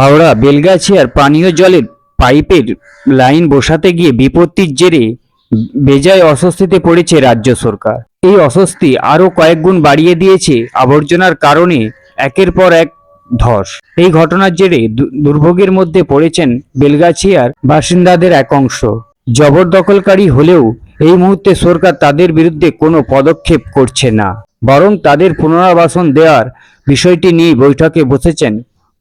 হাওড়া, বেলগাছিয়ার পানীয় জলের পাইপের লাইন বসাতে গিয়ে বিপত্তির জেরে বেজায় অস্বস্তিতে পড়েছে রাজ্য সরকার। এই অস্বস্তি আরও কয়েক গুণ বাড়িয়ে দিয়েছে আবর্জনার কারণে একের পর এক ধস। এই ঘটনার জেরে দুর্ভোগের মধ্যে পড়েছেন বেলগাছিয়ার বাসিন্দাদের এক অংশ। জবরদখলকারী হলেও এই মুহূর্তে সরকার তাদের বিরুদ্ধে কোনো পদক্ষেপ করছে না। বরং তাদের পুনরাবাসন দেওয়ার বিষয়টি নিয়ে বৈঠকে বসেছেন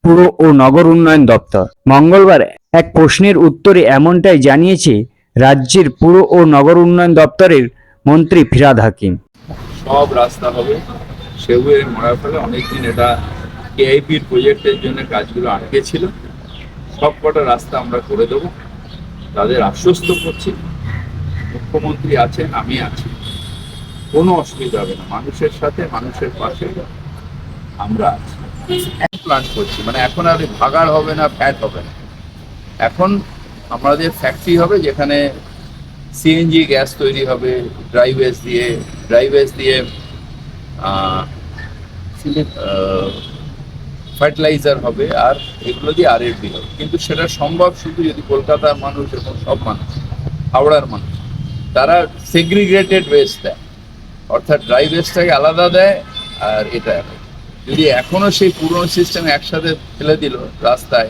পুর ও নগর উন্নয়ন দপ্তর। মঙ্গলবার এক প্রশ্নের উত্তরে এমনটাই জানিয়েছে রাজ্যের পুর ও নগর উন্নয়ন দপ্তরের মন্ত্রী ফিরাদ হাকিম। সব রাস্তা হবে। সেগুলো মরার ফলে অনেকদিন এটা কেআইপির প্রজেক্টের জন্য কাজগুলো আটকে ছিল। সব কটা রাস্তা আমরা করে দেবো। তাদের আশ্বস্ত করছি। মুখ্যমন্ত্রী আছেন, আমি আছি। কোনো অসুবিধা হবে না। মানুষের সাথে, মানুষের পাশে। আমরা আছি প্ল্যান করছি। মানে এখন আর ভাগাড় হবে না ফ্যাট হবে না। এখন আমাদের ফ্যাক্টরি হবে, যেখানে সিএনজি গ্যাস তৈরি হবে ড্রাইভেস দিয়ে ড্রাইভেস দিয়ে ফার্টিলাইজার হবে, আর এগুলো দিয়ে আর হবে। কিন্তু সেটা সম্ভব শুধু যদি কলকাতার মানুষ এবং সব মানুষ, হাওড়ার মানুষ, তারা সেগ্রিগেটেড ওয়েস্ট দেয়। অর্থাৎ ড্রাই ওয়েস্টটাকে আলাদা দেয় আর এটা। যদি এখনও সেই পুরনো সিস্টেম একসাথে ফেলে দিল রাস্তায়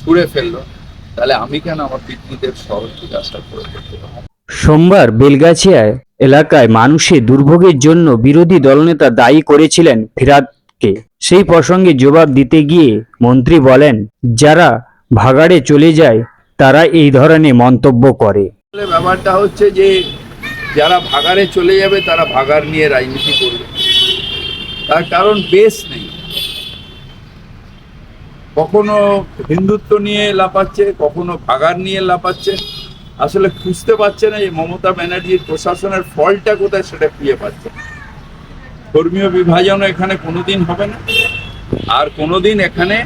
ছুঁড়ে ফেলল তাহলে আমি কেন আমার পিতৃদের শহর থেকে আশা করে করতে পারব সোমবার বেলগাছিয়ায় এলাকায় মানুষের দুর্ভোগের জন্য বিরোধী দলনেতা দায়ী করেছিলেন ফিরাদকে। সেই প্রসঙ্গে জবাব দিতে গিয়ে মন্ত্রী বলেন যারা ভাগাড়ে চলে যায় তারা এই ধরনের মন্তব্য করে। ব্যাপারটা হচ্ছে যে যারা ভাগাড়ে চলে যাবে তারা ভাগাড় নিয়ে রাজনীতি করবে। তার কারণ বেস নেই। কখনো হিন্দুত্ব নিয়ে লাপাচ্ছে কখনো ভাগাড় নিয়ে লাপাচ্ছে আসলে খুঁজতে পারছে না যে মমতা ব্যানার্জির প্রশাসনের ফলটা কোথায় সেটা খুঁজে পাচ্ছে ধর্মীয় বিভাজনও এখানে কোনোদিন হবে না। আর কোনোদিন এখানে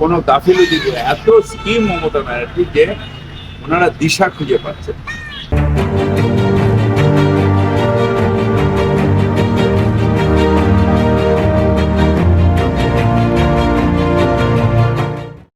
কোনো গাফিলতি এত স্কিম মমতা ব্যানার্জি যে ওনারা দিশা খুঁজে পাচ্ছেন।